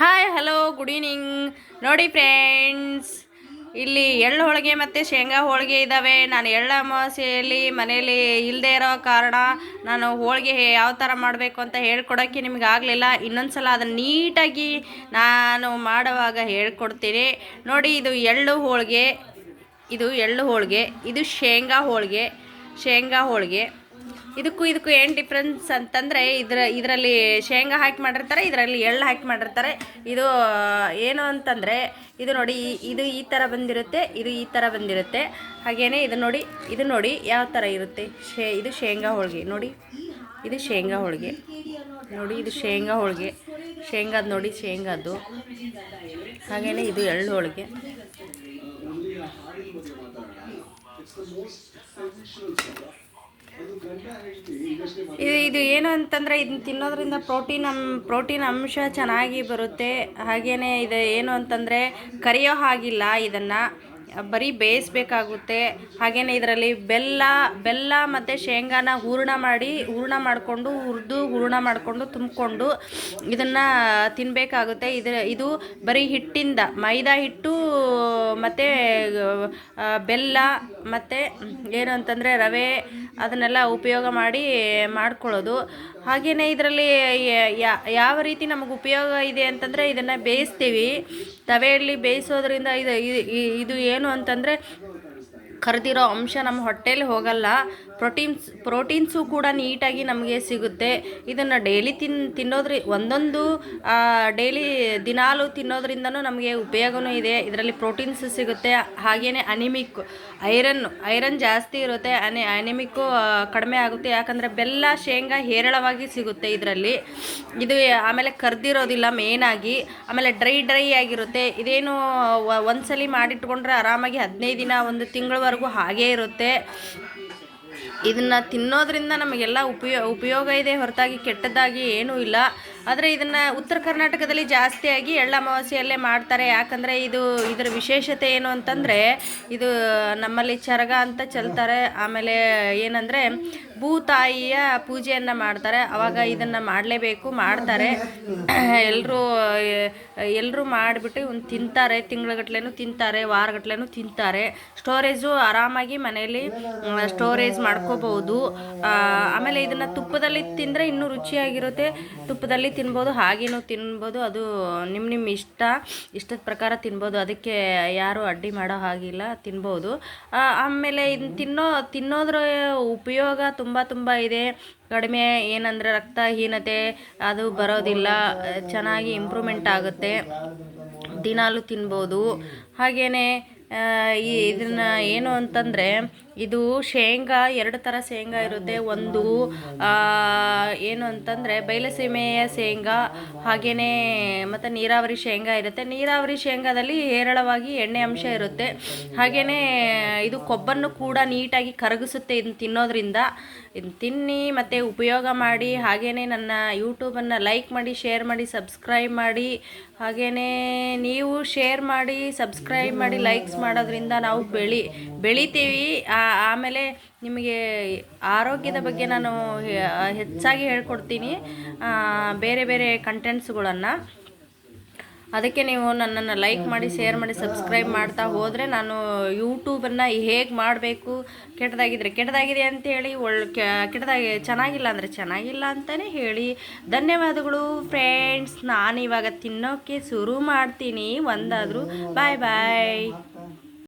Hi hello good evening ನೋಡಿ friends ಇಲ್ಲಿ ಎಳ್ಳು ಹೋಳಿಗೆ ಮತ್ತು ಶೇಂಗಾ ಹೋಳಿಗೆ ಇದ್ದಾವೆ ನಾನು ಎಳ್ಳು ಅಮಾವಾಸ್ಯೆಯಲ್ಲಿ ಮನೆಯಲ್ಲಿ ಇಲ್ಲದೆ ಇರೋ ಕಾರಣ ನಾನು ಹೋಳಿಗೆ ಯಾವ ಥರ ಮಾಡಬೇಕು ಅಂತ ಹೇಳ್ಕೊಡೋಕ್ಕೆ ನಿಮ್ಗೆ ಆಗಲಿಲ್ಲ. ಇನ್ನೊಂದು ಸಲ ಅದನ್ನು ನೀಟಾಗಿ ನಾನು ಮಾಡುವಾಗ ಹೇಳ್ಕೊಡ್ತೀನಿ. ನೋಡಿ, ಇದು ಎಳ್ಳು ಹೋಳಿಗೆ, ಇದು ಎಳ್ಳು ಹೋಳಿಗೆ, ಇದು ಶೇಂಗಾ ಹೋಳಿಗೆ ಶೇಂಗಾ ಹೋಳಿಗೆ. ಇದಕ್ಕೂ ಇದಕ್ಕೂ ಏನು ಡಿಫ್ರೆನ್ಸ್ ಅಂತಂದರೆ ಇದ್ರ ಇದರಲ್ಲಿ ಶೇಂಗಾ ಹಾಕಿ ಮಾಡಿರ್ತಾರೆ, ಇದರಲ್ಲಿ ಎಳ್ಳು ಹಾಕಿ ಮಾಡಿರ್ತಾರೆ. ಇದು ಏನು ಅಂತಂದರೆ, ಇದು ನೋಡಿ ಇದು ಈ ಥರ ಬಂದಿರುತ್ತೆ, ಇದು ಈ ಥರ ಬಂದಿರುತ್ತೆ. ಹಾಗೆಯೇ ಇದು ನೋಡಿ ಇದು ನೋಡಿ ಯಾವ ಥರ ಇರುತ್ತೆ. ಶೇ, ಇದು ಶೇಂಗಾ ಹೋಳಿಗೆ. ನೋಡಿ, ಇದು ಶೇಂಗಾ ಹೋಳಿಗೆ. ನೋಡಿ, ಇದು ಶೇಂಗಾ ಹೋಳಿಗೆ. ಶೇಂಗಾದ ನೋಡಿ, ಶೇಂಗಾದ್ದು. ಹಾಗೆಯೇ ಇದು ಎಳ್ಳು ಹೋಳಿಗೆ. ಇದು ಇದು ಏನು ಅಂತಂದರೆ ಇದನ್ನ ತಿನ್ನೋದ್ರಿಂದ ಪ್ರೋಟೀನ್ ಅಂ ಪ್ರೋಟೀನ್ ಅಂಶ ಚೆನ್ನಾಗಿ ಬರುತ್ತೆ. ಹಾಗೆಯೇ ಇದು ಏನು ಅಂತಂದರೆ ಕರಿಯೋ ಹಾಗಿಲ್ಲ ಇದನ್ನು. ಬರೀ ಬೇಯಿಸ್ಬೇಕಾಗುತ್ತೆ. ಹಾಗೆಯೇ ಇದರಲ್ಲಿ ಬೆಲ್ಲ ಬೆಲ್ಲ ಮತ್ತು ಶೇಂಗಾನ ಹೂರ್ಣ ಮಾಡಿ, ಹೂರ್ಣ ಮಾಡಿಕೊಂಡು, ಹುರಿದು ಹೂರ್ಣ ಮಾಡಿಕೊಂಡು ತುಂಬಿಕೊಂಡು ಇದನ್ನು ತಿನ್ನಬೇಕಾಗುತ್ತೆ ಇದು ಇದು ಬರೀ ಹಿಟ್ಟಿಂದ ಮೈದಾ ಹಿಟ್ಟು ಮತ್ತು ಬೆಲ್ಲ, ಮತ್ತು ಏನು ಅಂತಂದರೆ ರವೆ ಅದನ್ನೆಲ್ಲ ಉಪಯೋಗ ಮಾಡಿ ಮಾಡ್ಕೊಳ್ಳೋದು. ಹಾಗೆಯೇ ಇದರಲ್ಲಿ ಯಾವ ರೀತಿ ನಮಗೆ ಉಪಯೋಗ ಇದೆ ಅಂತಂದರೆ ಇದನ್ನು ಬೇಯಿಸ್ತೀವಿ. ತವೆಯಲ್ಲಿ ಬೇಯಿಸೋದ್ರಿಂದ ಇದು ಇದು ಏನು ಅಂತಂದರೆ ಕರೆದಿರೋ ಅಂಶ ನಮ್ಮ ಹೊಟ್ಟೆಯಲ್ಲಿ ಹೋಗಲ್ಲ. ಪ್ರೋಟೀನ್ಸ್, ಪ್ರೋಟೀನ್ಸು ಕೂಡ ನೀಟಾಗಿ ನಮಗೆ ಸಿಗುತ್ತೆ. ಇದನ್ನು ಡೈಲಿ ತಿನ್, ತಿನ್ನೋದ್ರಿ, ಒಂದೊಂದು ಡೈಲಿ ದಿನಾಲು ತಿನ್ನೋದ್ರಿಂದನೂ ನಮಗೆ ಉಪಯೋಗವೂ ಇದೆ. ಇದರಲ್ಲಿ ಪ್ರೋಟೀನ್ಸ್ ಸಿಗುತ್ತೆ. ಹಾಗೆಯೇ ಅನಿಮಿಕ್, ಐರನ್ ಐರನ್ ಜಾಸ್ತಿ ಇರುತ್ತೆ. ಅನಿ, ಅನಿಮಿಕ್ಕು ಕಡಿಮೆ ಆಗುತ್ತೆ. ಯಾಕಂದರೆ ಬೆಲ್ಲ, ಶೇಂಗಾ ಹೇರಳವಾಗಿ ಸಿಗುತ್ತೆ ಇದರಲ್ಲಿ. ಇದು ಆಮೇಲೆ ಕರ್ದಿರೋದಿಲ್ಲ ಮೇನಾಗಿ ಆಮೇಲೆ ಡ್ರೈ ಡ್ರೈ ಆಗಿರುತ್ತೆ. ಇದೇನು ಒಂದ್ಸಲಿ ಮಾಡಿಟ್ಕೊಂಡ್ರೆ ಆರಾಮಾಗಿ ಹದಿನೈದು ದಿನ, ಒಂದು ತಿಂಗಳವರೆಗೂ ಹಾಗೇ ಇರುತ್ತೆ. ಇದನ್ನು ತಿನ್ನೋದ್ರಿಂದ ನಮಗೆಲ್ಲ ಉಪಯೋ, ಉಪಯೋಗ ಇದೆ. ಹೊರತಾಗಿ ಕೆಟ್ಟದ್ದಾಗಿ ಏನೂ ಇಲ್ಲ. ಆದರೆ ಇದನ್ನು ಉತ್ತರ ಕರ್ನಾಟಕದಲ್ಲಿ ಜಾಸ್ತಿಯಾಗಿ ಎಳ್ಳ ಅಮಾವಾಸ್ಯೆಯಲ್ಲೇ ಮಾಡ್ತಾರೆ. ಯಾಕಂದರೆ ಇದು, ಇದರ ವಿಶೇಷತೆ ಏನು ಅಂತಂದರೆ, ಇದು ನಮ್ಮಲ್ಲಿ ಚರಗ ಅಂತ ಚೆಲ್ತಾರೆ. ಆಮೇಲೆ ಏನಂದರೆ ಭೂತಾಯಿಯ ಪೂಜೆಯನ್ನು ಮಾಡ್ತಾರೆ. ಅವಾಗ ಇದನ್ನು ಮಾಡಲೇಬೇಕು, ಮಾಡ್ತಾರೆ. ಎಲ್ಲರೂ ಎಲ್ಲರೂ ಮಾಡಿಬಿಟ್ಟು ಒಂದು ತಿಂತಾರೆ. ತಿಂಗಳಗಟ್ಲೆನೂ ತಿಂತಾರೆ, ವಾರಗಟ್ಲೆನೂ ತಿಂತಾರೆ. ಸ್ಟೋರೇಜು ಆರಾಮಾಗಿ ಮನೆಯಲ್ಲಿ ಸ್ಟೋರೇಜ್ ಮಾಡ್ಕೋಬಹುದು. ಆಮೇಲೆ ಇದನ್ನು ತುಪ್ಪದಲ್ಲಿ ತಿಂದರೆ ಇನ್ನೂ ರುಚಿಯಾಗಿರುತ್ತೆ. ತುಪ್ಪದಲ್ಲಿ ತಿನ್ಬೋದು, ಹಾಗೇನೂ ತಿನ್ಬೋದು. ಅದು ನಿಮ್ಮ ನಿಮ್ಮ ಇಷ್ಟ. ಇಷ್ಟದ ಪ್ರಕಾರ ತಿನ್ಬೋದು. ಅದಕ್ಕೆ ಯಾರು ಅಡ್ಡಿ ಮಾಡೋ ಹಾಗಿಲ್ಲ. ತಿನ್ಬೋದು. ಆಮೇಲೆ ಇದನ್ನ ತಿನ್ನೋ, ತಿನ್ನೋದ್ರ ಉಪಯೋಗ ತುಂಬ ತುಂಬ ತುಂಬ ಇದೆ. ಕಡಿಮೆ ಏನಂದರೆ ರಕ್ತಹೀನತೆ ಅದು ಬರೋದಿಲ್ಲ. ಚೆನ್ನಾಗಿ ಇಂಪ್ರೂವ್ಮೆಂಟ್ ಆಗುತ್ತೆ. ದಿನಾಲು ತಿನ್ಬೋದು. ಹಾಗೆಯೇ ಈ ಇದನ್ನ ಏನು ಅಂತಂದರೆ, ಇದು ಶೇಂಗಾ, ಎರಡು ಥರ ಶೇಂಗಾ ಇರುತ್ತೆ. ಒಂದು ಏನು ಅಂತಂದರೆ ಬಯಲಸೀಮೆಯ ಶೇಂಗಾ ಹಾಗೆಯೇ ಮತ್ತು ನೀರಾವರಿ ಶೇಂಗಾ ಇರುತ್ತೆ. ನೀರಾವರಿ ಶೇಂಗಾದಲ್ಲಿ ಹೇರಳವಾಗಿ ಎಣ್ಣೆ ಅಂಶ ಇರುತ್ತೆ. ಹಾಗೆಯೇ ಇದು ಕೊಬ್ಬನ್ನು ಕೂಡ ನೀಟಾಗಿ ಕರಗಿಸುತ್ತೆ ಇದನ್ನು ತಿನ್ನೋದ್ರಿಂದ. ಇದನ್ನ ತಿನ್ನಿ ಮತ್ತು ಉಪಯೋಗ ಮಾಡಿ ಹಾಗೇ ನನ್ನ ಯೂಟ್ಯೂಬನ್ನು ಲೈಕ್ ಮಾಡಿ ಶೇರ್ ಮಾಡಿ ಸಬ್ಸ್ಕ್ರೈಬ್ ಮಾಡಿ ಹಾಗೆಯೇ ನೀವು ಶೇರ್ ಮಾಡಿ ಸಬ್ಸ್ಕ್ರೈಬ್ ಮಾಡಿ ಲೈಕ್ಸ್ ಮಾಡೋದ್ರಿಂದ ನಾವು ಬೆಳಿ, ಬೆಳಿತೀವಿ. ಆಮೇಲೆ ನಿಮಗೆ ಆರೋಗ್ಯದ ಬಗ್ಗೆ ನಾನು ಹೆಚ್ಚಾಗಿ ಹೇಳ್ಕೊಡ್ತೀನಿ. ಬೇರೆ ಬೇರೆ ಕಂಟೆಂಟ್ಸ್ಗಳನ್ನು ಅದಕ್ಕೆ ನೀವು ನನ್ನನ್ನು ಲೈಕ್ ಮಾಡಿ ಶೇರ್ ಮಾಡಿ ಸಬ್ಸ್ಕ್ರೈಬ್ ಮಾಡ್ತಾ ಹೋದರೆ ನಾನು ಯೂಟ್ಯೂಬನ್ನು ಹೇಗೆ ಮಾಡಬೇಕು ಕೆಟ್ಟದಾಗಿದ್ದರೆ ಕೆಟ್ಟದಾಗಿದೆ ಅಂತೇಳಿ ಒಳ್ಳೆ ಕೆಟ್ಟದಾಗಿ ಚೆನ್ನಾಗಿಲ್ಲ ಅಂದರೆ ಚೆನ್ನಾಗಿಲ್ಲ ಅಂತಲೇ ಹೇಳಿ. ಧನ್ಯವಾದಗಳು ಫ್ರೆಂಡ್ಸ್ ನಾನು ಇವಾಗ ತಿನ್ನೋಕ್ಕೆ ಶುರು ಮಾಡ್ತೀನಿ. ಒಂದಾದರೂ ಬಾಯ್ ಬಾಯ್